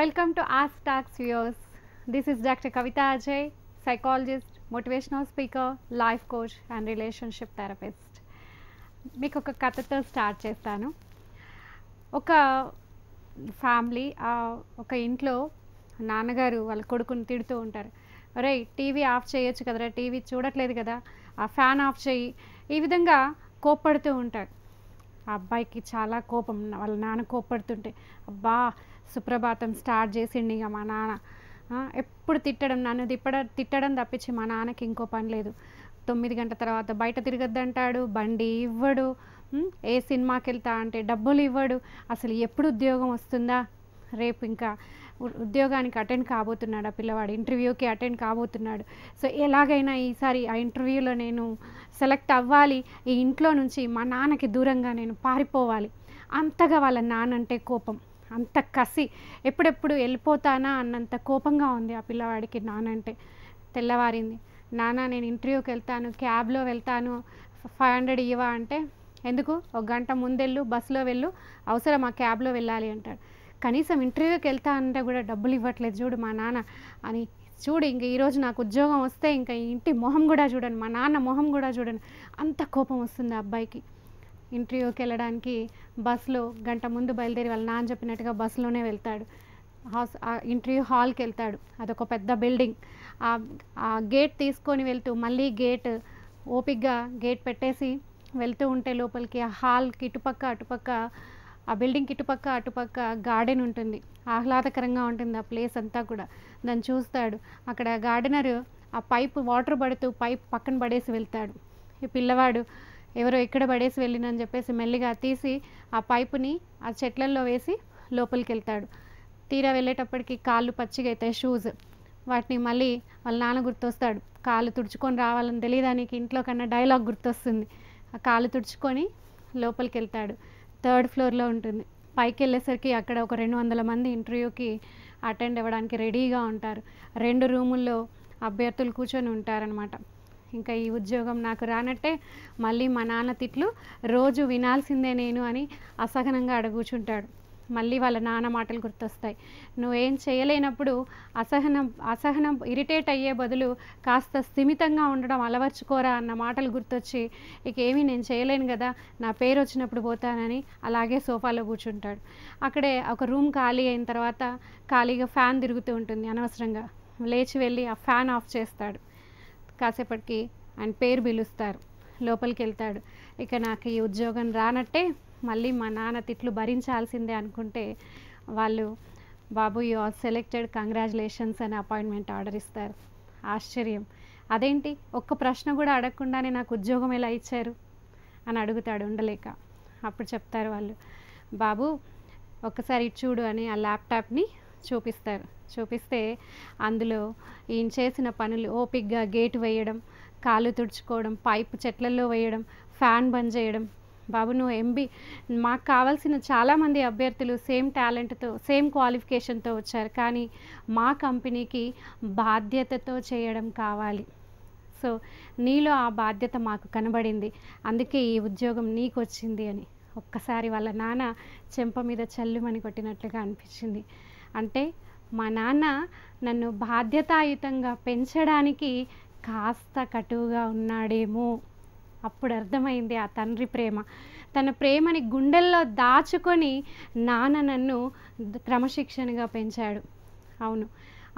Welcome to Ask talks viewers. This is Dr. Kavita Ajay, psychologist, motivational speaker, life coach and relationship therapist. మీకు ఒక కథతో start చేస్తాను ఒక family ఒక ఇంట్లో నాన్నగారు వాళ్ళ కొడుకుని తిడుతూ ఉంటారు రే టీవీ ఆఫ్ చేయొచ్చు కదరా టీవీ చూడట్లేదు కదా ఆ ఫ్యాన్ ఆఫ్ చేయి ఈ విధంగా కోప్పడుతూ ఉంటారు ఆ అబ్బాయికి చాలా కోపం వాళ్ళ నాన్న కోప్పడుతుంటే అబ్బా సుప్రభాతం స్టార్ట్ చేసిండు ఇక మా నాన్న. ఎప్పుడు తిట్టడం నన్ను తిప్పడ తిట్టడం తప్పించి మా నాన్నకి ఇంకో పని లేదు. తొమ్మిది గంటల తర్వాత బయట తిరగద్దంటాడు బండి ఇవ్వడు ఏ సినిమాకి వెళ్తా అంటే డబ్బులు ఇవ్వడు. అసలు ఎప్పుడు ఉద్యోగం వస్తుందా? రేపు ఇంకా ఉద్యోగానికి అటెండ్ కాబోతున్నాడు ఆ పిల్లవాడు ఇంటర్వ్యూకి అటెండ్ కాబోతున్నాడు. సో ఎలాగైనా ఈసారి ఆ ఇంటర్వ్యూలో నేను సెలెక్ట్ అవ్వాలి. ఈ ఇంట్లో నుంచి మా నాన్నకి దూరంగా నేను పారిపోవాలి. అంతగా వాళ్ళ నాన్నంటే కోపం. అంత కసి ఎప్పుడెప్పుడు వెళ్ళిపోతానా? అన్నంత కోపంగా ఉంది ఆ పిల్లవాడికి నానంటే. తెల్లవారింది. నాన్న నేను ఇంటర్వ్యూకి వెళ్తాను క్యాబ్లో వెళ్తాను ఫైవ్ హండ్రెడ్ ఇవ్వా? అంటే ఎందుకు? ఒక గంట ముందెళ్ళు బస్సులో వెళ్ళు అవసరం ఆ క్యాబ్లో వెళ్ళాలి అంటాడు. కనీసం ఇంటర్వ్యూకి వెళ్తా అంటే కూడా డబ్బులు ఇవ్వట్లేదు చూడు మా నాన్న అని. చూడు ఇంక ఈరోజు నాకు ఉద్యోగం వస్తే ఇంకా ఇంటి మొహం కూడా చూడండి మా నాన్న మొహం కూడా చూడండి అంత కోపం వస్తుంది ఆ అబ్బాయికి. ఇంటర్వ్యూకి వెళ్ళడానికి బస్సులో గంట ముందు బయలుదేరి వాళ్ళ నాన్న చెప్పినట్టుగా బస్సులోనే వెళ్తాడు. హాస్ ఆ ఇంటర్వ్యూ హాల్కి వెళ్తాడు అదొక పెద్ద బిల్డింగ్. ఆ ఆ గేట్ తీసుకొని వెళ్తూ మళ్ళీ గేట్ ఓపిక్గా గేట్ పెట్టేసి వెళ్తూ ఉంటే లోపలికి ఆ హాల్కి ఇటుపక్క అటుపక్క ఆ బిల్డింగ్ ఇటుపక్క అటుపక్క గార్డెన్ ఉంటుంది. ఆహ్లాదకరంగా ఉంటుంది ఆ ప్లేస్ అంతా కూడా. దాన్ని చూస్తాడు. అక్కడ గార్డెనర్ ఆ పైప్ వాటర్ పడుతూ పైప్ పక్కన పడేసి వెళ్తాడు. ఈ పిల్లవాడు ఎవరో ఇక్కడ పడేసి వెళ్ళినని చెప్పేసి మెల్లిగా తీసి ఆ పైపుని ఆ చెట్లల్లో వేసి లోపలికి వెళ్తాడు తీరా వెళ్ళేటప్పటికి కాళ్ళు పచ్చిగా అవుతాయి షూస్ వాటిని మళ్ళీ వాళ్ళ నాన్న గుర్తొస్తాడు. కాళ్ళు తుడుచుకొని రావాలని తెలియదానికి ఇంట్లో కన్నా డైలాగ్ గుర్తొస్తుంది. ఆ కాళ్ళు తుడుచుకొని లోపలికి వెళ్తాడు థర్డ్ ఫ్లోర్లో ఉంటుంది. పైకి వెళ్ళేసరికి అక్కడ ఒక రెండు వందల మంది ఇంటర్వ్యూకి అటెండ్ అవ్వడానికి రెడీగా ఉంటారు. రెండు రూముల్లో అభ్యర్థులు కూర్చొని ఉంటారనమాట ఇంకా ఈ ఉద్యోగం నాకు రానట్టే మళ్ళీ మా నాన్న తిట్లు రోజు వినాల్సిందే నేను అని అసహనంగా అడుగుచుంటాడు. మళ్ళీ వాళ్ళ నాన్న మాటలు గుర్తొస్తాయి. నువ్వేం చేయలేనప్పుడు అసహనం అసహనం ఇరిటేట్ అయ్యే బదులు కాస్త స్థిమితంగా ఉండడం అలవర్చుకోరా అన్న మాటలు గుర్తొచ్చి ఇక ఏమీ నేను చేయలేను కదా నా పేరు వచ్చినప్పుడు పోతానని అలాగే సోఫాలో కూర్చుంటాడు. అక్కడే ఒక రూమ్ ఖాళీ అయిన తర్వాత ఖాళీగా ఫ్యాన్ తిరుగుతూ ఉంటుంది అనవసరంగా. లేచి వెళ్ళి ఆ ఫ్యాన్ ఆఫ్ చేస్తాడు. కాసేపటికి ఆయన పేరు పిలుస్తారు. లోపలికి వెళ్తాడు ఇక నాకు ఈ ఉద్యోగం రానట్టే మళ్ళీ మా నాన్న తిట్లు భరించాల్సిందే అనుకుంటే వాళ్ళు బాబు యు ఆర్ సెలెక్టెడ్ కంగ్రాచులేషన్స్ అని అపాయింట్మెంట్ ఆర్డర్ ఇస్తారు. ఆశ్చర్యం. అదేంటి? ఒక్క ప్రశ్న కూడా అడగకుండానే నాకు ఉద్యోగం ఎలా ఇచ్చారు? అని అడుగుతాడు ఉండలేక. అప్పుడు చెప్తారు వాళ్ళు బాబు ఒక్కసారి చూడు అని ఆ ల్యాప్టాప్ని చూపిస్తారు. చూపిస్తే అందులో ఈయన చేసిన పనులు ఓపిక్గా గేట్ వేయడం కాలు తుడుచుకోవడం పైపు చెట్లలో వేయడం ఫ్యాన్ బంద్ చేయడం. బాబు నువ్వు ఎంబీ మాకు కావాల్సిన చాలామంది అభ్యర్థులు సేమ్ టాలెంట్తో సేమ్ క్వాలిఫికేషన్తో వచ్చారు. కానీ మా కంపెనీకి బాధ్యతతో చేయడం కావాలి. సో నీలో ఆ బాధ్యత మాకు కనబడింది. అందుకే ఈ ఉద్యోగం నీకు వచ్చింది అని. ఒక్కసారి వాళ్ళ నాన్న చెంప మీద చల్లుమని కొట్టినట్లుగా అనిపించింది. అంటే మా నాన్న నన్ను బాధ్యతాయుతంగా పెంచడానికి కాస్త కటువుగా ఉన్నాడేమో. అప్పుడు అర్థమైంది ఆ తండ్రి ప్రేమ. తన ప్రేమని గుండెల్లో దాచుకొని నాన్న నన్ను క్రమశిక్షణగా పెంచాడు. అవును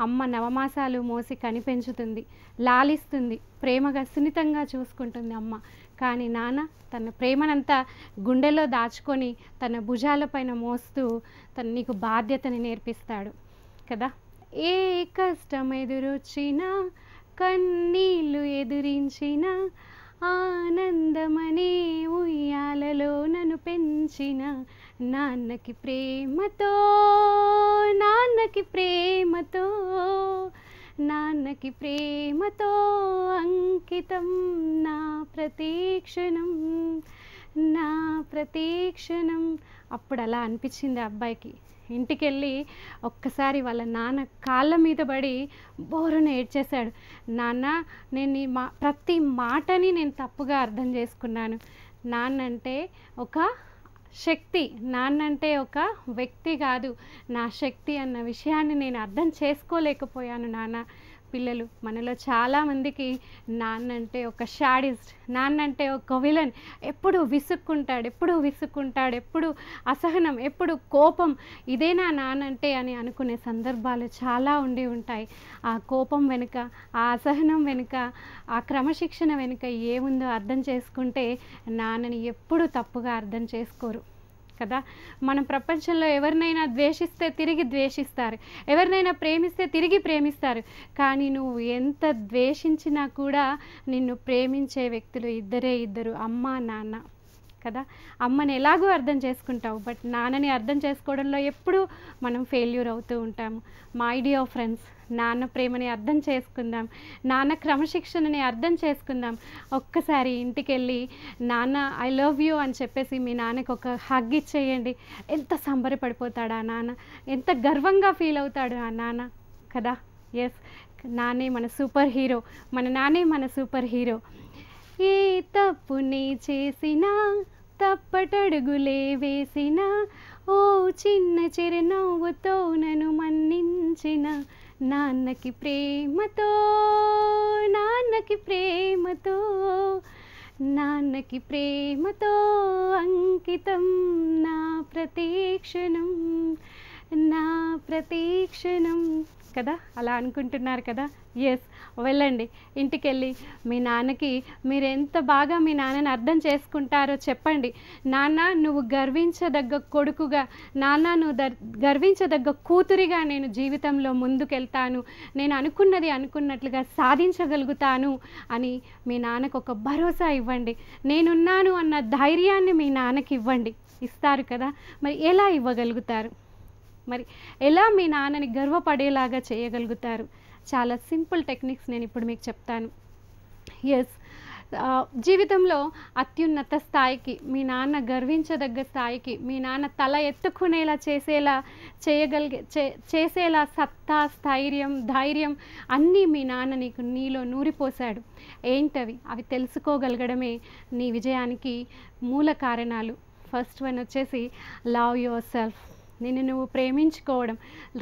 అమ్మ నవమాసాలు మోసి కనిపెంచుతుంది లాలిస్తుంది ప్రేమగా సున్నితంగా చూసుకుంటుంది అమ్మ. కానీ నాన్న తన ప్రేమనంతా గుండెలో దాచుకొని తన భుజాలపైన మోస్తూ తన నీకు బాధ్యతని నేర్పిస్తాడు కదా? ఏ కష్టం ఎదురొచ్చినా కన్నీళ్ళు ఎదురించిన ఆనందమనే ఉయ్యాలలో నన్ను పెంచిన నాన్నకి ప్రేమతో నాన్నకి ప్రేమతో నాన్నకి ప్రేమతో అంకితం నా ప్రతీక్షణం నా ప్రతీక్షణం. అప్పుడు అలా అనిపించింది అబ్బాయికి. ఇంటికి వెళ్ళి ఒక్కసారి వాళ్ళ నాన్న కాళ్ళ మీద పడి బోరున ఏడ్చేశాడు. నాన్న నేను ఈ మా ప్రతి మాటని నేను తప్పుగా అర్థం చేసుకున్నాను. నాన్న అంటే ఒక శక్తి నాన్నంటే ఒక వ్యక్తి కాదు. నా శక్తి అన్న విషయాన్ని నేను అర్థం చేసుకోలేకపోయాను నాన్న. పిల్లలు. మనలో చాలామందికి నాన్న అంటే ఒక షాడిస్ట్ నాన్న అంటే ఒక విలన్. ఎప్పుడు విసుక్కుంటాడు ఎప్పుడు విసుక్కుంటాడు ఎప్పుడు అసహనం ఎప్పుడు కోపం. ఇదేనా అంటే అని అనుకునే సందర్భాలు చాలా ఉండి ఉంటాయి. ఆ కోపం వెనుక ఆ అసహనం వెనుక ఆ క్రమశిక్షణ వెనుక ఏముందో అర్థం చేసుకుంటే నాన్నని ఎప్పుడు తప్పుగా అర్థం చేసుకోరు. కదా? మన ప్రపంచంలో ఎవరినైనా ద్వేషిస్తే తిరిగి ద్వేషిస్తారు. ఎవరినైనా ప్రేమిస్తే తిరిగి ప్రేమిస్తారు. కానీ నువ్వు ఎంత ద్వేషించినా కూడా నిన్ను ప్రేమించే వ్యక్తులు ఇద్దరే ఇద్దరు అమ్మ నాన్న. కదా? అమ్మని ఎలాగో అర్థం చేసుకుంటావు బట్ నాన్నని అర్థం చేసుకోవడంలో ఎప్పుడూ మనం ఫెయిల్యూర్ అవుతూ ఉంటాము. మై డియర్ ఫ్రెండ్స్ నాన్న ప్రేమని అర్థం చేసుకుందాం. నాన్న క్రమశిక్షణని అర్థం చేసుకుందాం. ఒక్కసారి ఇంటికి వెళ్ళి నాన్న ఐ లవ్ యూ అని చెప్పేసి మీ నాన్నకు ఒక హగ్ ఇచ్చేయండి. ఎంత సంబరపడిపోతాడు ఆ నాన్న? ఎంత గర్వంగా ఫీల్ అవుతాడు ఆ నాన్న? కదా? ఎస్ నానే మన సూపర్ హీరో మన నానే మన సూపర్ హీరో ఏ తప్పుని చేసినా తప్పటడుగులే వేసిన ఓ చిన్న చిరునవ్వుతో నన్ను మన్నించిన నాన్నకి ప్రేమతో నాన్నకి ప్రేమతో నాన్నకి ప్రేమతో అంకితం నా ప్రతీక్షణం నా ప్రతీక్షణం. కదా? అలా అనుకుంటున్నారు కదా? ఎస్ వెళ్ళండి. ఇంటికి వెళ్ళి మీ నాన్నకి మీరు ఎంత బాగా మీ నాన్నని అర్థం చేసుకుంటారో చెప్పండి. నాన్న నువ్వు గర్వించదగ్గ కొడుకుగా నాన్న నువ్వు దర్ గర్వించదగ్గ కూతురిగా నేను జీవితంలో ముందుకెళ్తాను. నేను అనుకున్నది అనుకున్నట్లుగా సాధించగలుగుతాను అని మీ నాన్నకు ఒక భరోసా ఇవ్వండి. నేనున్నాను అన్న ధైర్యాన్ని మీ నాన్నకి ఇవ్వండి. ఇస్తారు కదా? మరి ఎలా ఇవ్వగలుగుతారు? మరి ఎలా మీ నాన్నని గర్వపడేలాగా చేయగలుగుతారు? చాలా సింపుల్ టెక్నిక్స్ నేను ఇప్పుడు మీకు చెప్తాను. ఎస్ జీవితంలో అత్యున్నత స్థాయికి మీ నాన్న గర్వించదగ్గ స్థాయికి మీ నాన్న తల ఎత్తుకునేలా చేసేలా చేయగలిగే చే చేసేలా సత్తా స్థైర్యం ధైర్యం అన్నీ మీ నాన్న నీకు నీలో నూరిపోశాడు. ఏంటవి? అవి తెలుసుకోగలగడమే నీ విజయానికి మూల కారణాలు. ఫస్ట్ వన్ వచ్చేసి లవ్ యువర్ సెల్ఫ్ నిన్ను నువ్వు ప్రేమించుకోవడం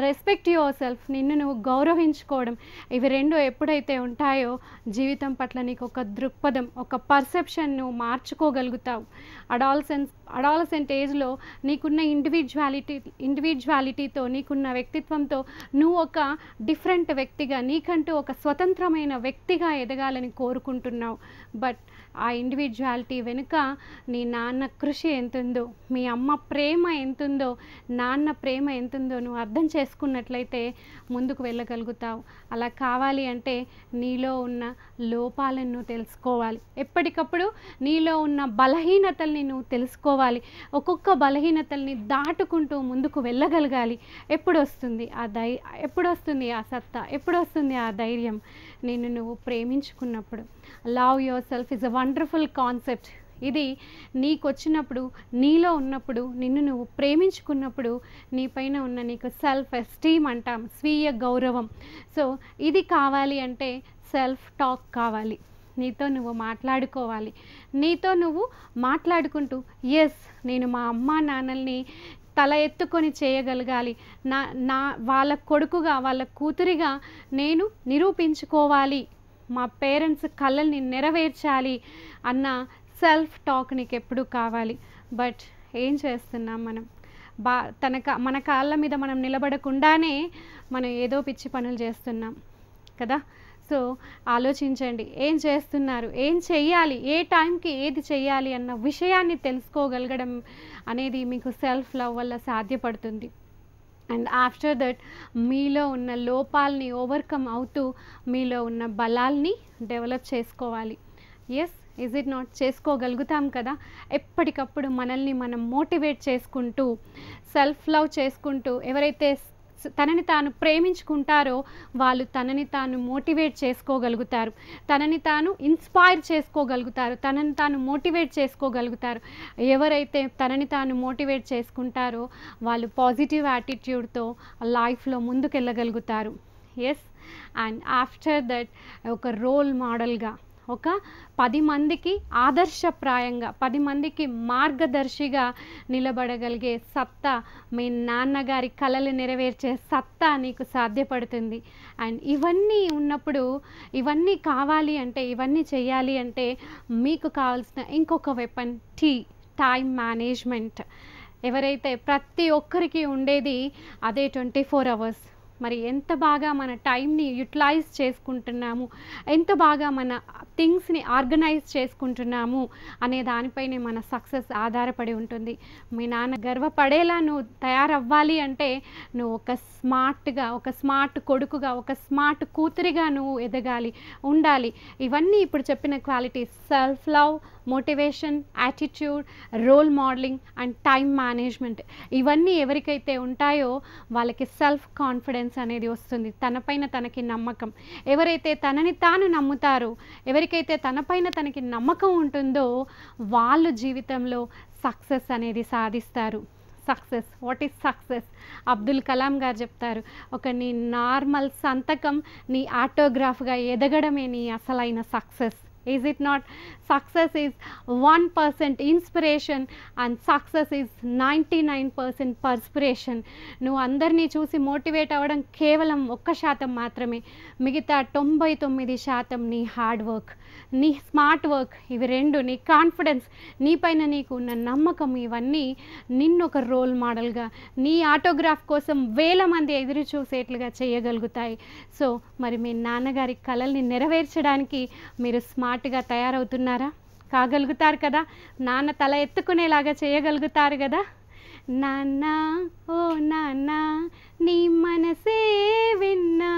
రెస్పెక్ట్ యువర్ సెల్ఫ్ నిన్ను నువ్వు గౌరవించుకోవడం ఇవి రెండు ఎప్పుడైతే ఉంటాయో జీవితం పట్ల నీకు ఒక దృక్పథం ఒక పర్సెప్షన్ నువ్వు మార్చుకోగలుగుతావు. అడాల్సెన్స్ అడాలసెంట్ ఏజ్లో నీకున్న ఇండివిజువాలిటీ ఇండివిజువాలిటీతో నీకున్న వ్యక్తిత్వంతో నువ్వు ఒక డిఫరెంట్ వ్యక్తిగా నీకంటూ ఒక స్వతంత్రమైన వ్యక్తిగా ఎదగాలని కోరుకుంటున్నావు. బట్ ఆ ఇండివిజువాలిటీ వెనుక నీ నాన్న కృషి ఎంతుందో మీ అమ్మ ప్రేమ ఎంతుందో నా నాన్న ప్రేమ ఎంతుందో నువ్వు అర్థం చేసుకున్నట్లయితే ముందుకు వెళ్ళగలుగుతావు. అలా కావాలి అంటే నీలో ఉన్న లోపాలను నువ్వు తెలుసుకోవాలి. ఎప్పటికప్పుడు నీలో ఉన్న బలహీనతల్ని నువ్వు తెలుసుకోవాలి. ఒక్కొక్క బలహీనతల్ని దాటుకుంటూ ముందుకు వెళ్ళగలగాలి. ఎప్పుడు వస్తుంది ఆ ధై ఎప్పుడు వస్తుంది ఆ సత్తా? ఎప్పుడు వస్తుంది ఆ ధైర్యం? నిన్ను నువ్వు ప్రేమించుకున్నప్పుడు. Love yourself is a wonderful concept ఇది నీకు వచ్చినప్పుడు నీలో ఉన్నప్పుడు నిన్ను నువ్వు ప్రేమించుకున్నప్పుడు నీ పైన ఉన్న నీకు సెల్ఫ్ ఎస్టీమ్ అంటాం స్వీయ గౌరవం. సో ఇది కావాలి అంటే సెల్ఫ్ టాక్ కావాలి. నీతో నువ్వు మాట్లాడుకోవాలి. నీతో నువ్వు మాట్లాడుకుంటూ ఎస్ నేను మా అమ్మ నాన్నల్ని తల ఎత్తుకొని చేయగలగాలి. నా నా వాళ్ళ కొడుకుగా వాళ్ళ కూతురిగా నేను నిరూపించుకోవాలి. మా పేరెంట్స్ కళ్ళని నెరవేర్చాలి అన్న సెల్ఫ్ టాక్ నీకు ఎప్పుడు కావాలి? బట్ ఏం చేస్తున్నాం మనం? బా తన కా మన కాళ్ళ మీద మనం నిలబడకుండానే మనం ఏదో పిచ్చి పనులు చేస్తున్నాం కదా? సో ఆలోచించండి. ఏం చేస్తున్నారు? ఏం చెయ్యాలి? ఏ టైంకి ఏది చెయ్యాలి అన్న విషయాన్ని తెలుసుకోగలగడం అనేది మీకు సెల్ఫ్ లవ్ వల్ల సాధ్యపడుతుంది. అండ్ ఆఫ్టర్ దట్ మీలో ఉన్న లోపాలని ఓవర్కమ్ అవుతూ మీలో ఉన్న బలాల్ని డెవలప్ చేసుకోవాలి. ఎస్? ఇజ్ ఇట్ నాట్ చేసుకోగలుగుతాం కదా? ఎప్పటికప్పుడు మనల్ని మనం మోటివేట్ చేసుకుంటూ సెల్ఫ్ లవ్ చేసుకుంటూ ఎవరైతే తనని తాను ప్రేమించుకుంటారో వాళ్ళు తనని తాను మోటివేట్ చేసుకోగలుగుతారు. తనని తాను ఇన్స్పైర్ చేసుకోగలుగుతారు. తనని తాను మోటివేట్ చేసుకోగలుగుతారు. ఎవరైతే తనని తాను మోటివేట్ చేసుకుంటారో వాళ్ళు పాజిటివ్ యాటిట్యూడ్తో లైఫ్లో ముందుకెళ్ళగలుగుతారు. ఎస్ అండ్ ఆఫ్టర్ దట్ ఒక రోల్ మోడల్గా ఒక పది మందికి ఆదర్శప్రాయంగా పది మందికి మార్గదర్శిగా నిలబడగలిగే సత్తా మీ నాన్నగారి కళలు నెరవేర్చే సత్తా నీకు సాధ్యపడుతుంది. అండ్ ఇవన్నీ ఉన్నప్పుడు ఇవన్నీ కావాలి అంటే ఇవన్నీ చేయాలి అంటే మీకు కావాల్సిన ఇంకొక వెపన్ టీ టైం మేనేజ్మెంట్ ఎవరైతే ప్రతి ఒక్కరికి ఉండేది అదే ట్వంటీ ఫోర్ అవర్స్ మరి ఎంత బాగా మన టైంని యూటిలైజ్ చేసుకుంటున్నాము? ఎంత బాగా మన థింగ్స్ని ఆర్గనైజ్ చేసుకుంటున్నాము? అనే దానిపైనే మన సక్సెస్ ఆధారపడి ఉంటుంది. మీ నాన్న గర్వపడేలా నువ్వు తయారవ్వాలి అంటే నువ్వు ఒక స్మార్ట్గా ఒక స్మార్ట్ కొడుకుగా ఒక స్మార్ట్ కూతురిగా నువ్వు ఎదగాలి ఉండాలి. ఇవన్నీ ఇప్పుడు చెప్పిన qualities self love motivation attitude role modelling and time management. ఇవన్నీ ఎవరికైతే ఉంటాయో వాళ్ళకి సెల్ఫ్ కాన్ఫిడెన్స్ అనేది వస్తుంది. తనపైన తనకి నమ్మకం. ఎవరైతే తనని తాను నమ్ముతారో ఎవరికైతే తనపైన తనకి నమ్మకం ఉంటుందో వాళ్ళు జీవితంలో సక్సెస్ అనేది సాధిస్తారు. Success what is success Abdul Kalam గారు చెప్తారు. ఒక నీ నార్మల్ సంతకం నీ ఆటోగ్రాఫ్గా ఎదగడమే నీ అసలైన success is it not success is one percent inspiration and success is ninety nine percent perspiration నువ్వు అందరినీ చూసి మోటివేట్ అవ్వడం కేవలం ఒక్క శాతం మాత్రమే. మిగతా తొంభై తొమ్మిది శాతం నీ హార్డ్ వర్క్ నీ స్మార్ట్ వర్క్ ఇవి రెండు నీ కాన్ఫిడెన్స్ నీపైన నీకు ఉన్న నమ్మకం ఇవన్నీ నిన్ను ఒక రోల్ మోడల్గా నీ ఆటోగ్రాఫ్ కోసం వేల మంది ఎదురు చూసేట్లుగా చేయగలుగుతాయి. సో మరి మీ నాన్నగారి కళల్ని నెరవేర్చడానికి మీరు స్మార్ట్ స్మార్ట్గా తయారవుతున్నారా? కాగలుగుతారు కదా? నాన్న తల ఎత్తుకునేలాగా చేయగలుగుతారు కదా? నాన్న ఓ నాన్న నీ మనసే విన్నా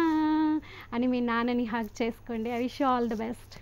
అని మీ నాన్నని హక్ చేసుకోండి. I wish all the best